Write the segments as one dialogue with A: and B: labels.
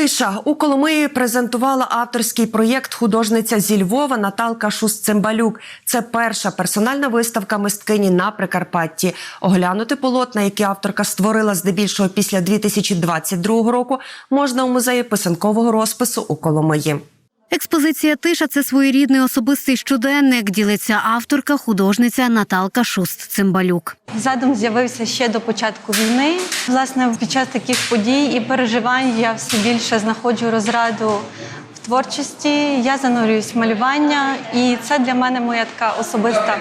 A: Тиша у Коломиї презентувала авторський проєкт художниця зі Львова Наталка Шус-Цимбалюк. Це перша персональна виставка мисткині на Прикарпатті. Оглянути полотна, які авторка створила здебільшого після 2022 року, можна у музеї писанкового розпису у Коломиї.
B: Експозиція Тиша це своєрідний особистий щоденник. Ділиться авторка, художниця Наталка Шуст Цимбалюк.
C: Задум з'явився ще до початку війни. Власне, під час таких подій і переживань я все більше знаходжу розраду творчості. Я занурююсь в малювання, і це для мене моя така особиста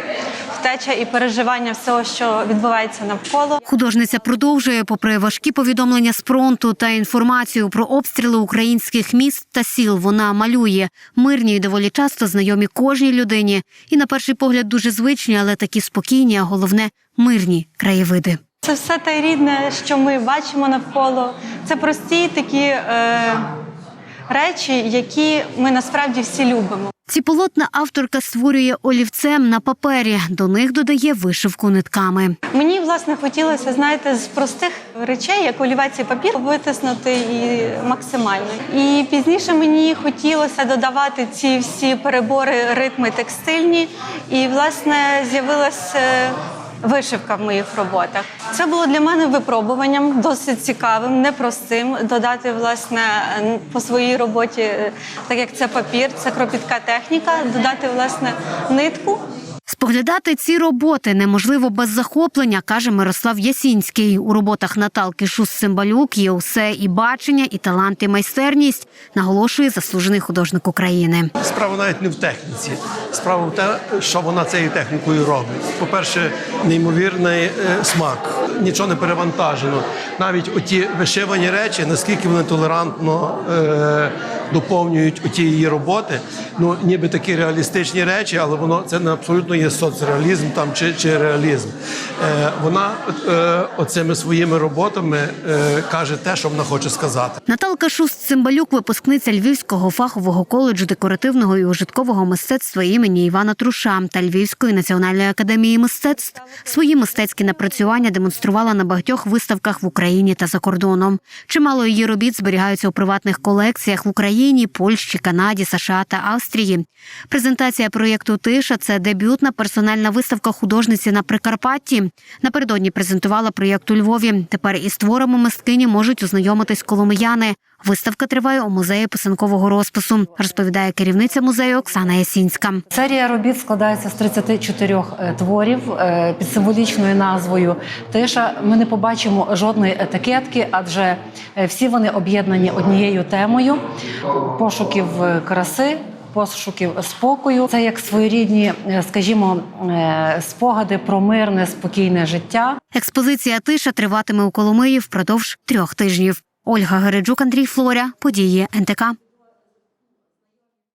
C: втеча і переживання всього, що відбувається навколо.
B: Художниця продовжує, попри важкі повідомлення з фронту та інформацію про обстріли українських міст та сіл. Вона малює мирні і доволі часто знайомі кожній людині. І на перший погляд дуже звичні, але такі спокійні, а головне мирні краєвиди.
C: Це все те рідне, що ми бачимо навколо. Це прості такі е, речі, які ми насправді всі любимо.
B: Ці полотна авторка створює олівцем на папері. До них додає вишивку нитками.
C: Мені власне хотілося, знаєте, з простих речей, як олівець і папір, витиснути і максимально. І пізніше мені хотілося додавати ці всі перебори, ритми текстильні. І власне з'явилася вишивка в моїх роботах. Це було для мене випробуванням, досить цікавим, непростим. Додати власне по своїй роботі, е, так як це папір, це кропітка техніка, додати власне нитку.
B: Споглядати ці роботи неможливо без захоплення, каже Мирослав Ясінський. У роботах Наталки Шус-Цимбалюк є усе і бачення, і талант, і майстерність, наголошує заслужений художник України.
D: Справа навіть не в техніці. Справа в те, що вона цією технікою робить. По-перше, неймовірний е, смак, нічого не перевантажено. Навіть оті вишивані речі, наскільки вони толерантно е, доповнюють оті її роботи. Ну, ніби такі реалістичні речі, але воно це не абсолютно є соцреалізм там чи, чи реалізм. Е, вона е, оцими своїми роботами е, каже те, що вона хоче сказати.
B: Наталка Шуст-Цимбалюк – випускниця Львівського фахового коледжу декоративного і ужиткового мистецтва імені Івана Труша та Львівської національної академії мистецтв. Свої мистецькі напрацювання демонструвала на багатьох виставках в Україні та за кордоном. Чимало її робіт зберігаються у приватних колекціях в Україні, Польщі, Канаді, США та Австрії. Презентація проєкту Тиша це дебютна персональна виставка художниці на Прикарпатті. Напередодні презентувала проєкт у Львові. Тепер із творами мисткині можуть ознайомитись коломияни. Виставка триває у музеї писанкового розпису, розповідає керівниця музею Оксана Ясінська.
E: Серія робіт складається з 34 е, творів е, під символічною назвою Тиша. Ми не побачимо жодної етикетки, адже е, всі вони об'єднані однією темою пошуків краси. Пошуків спокою це як своєрідні, скажімо, спогади про мирне, спокійне життя.
B: Експозиція Тиша триватиме у Коломиї впродовж трьох тижнів. Ольга Гереджук, Андрій Флоря, події НТК.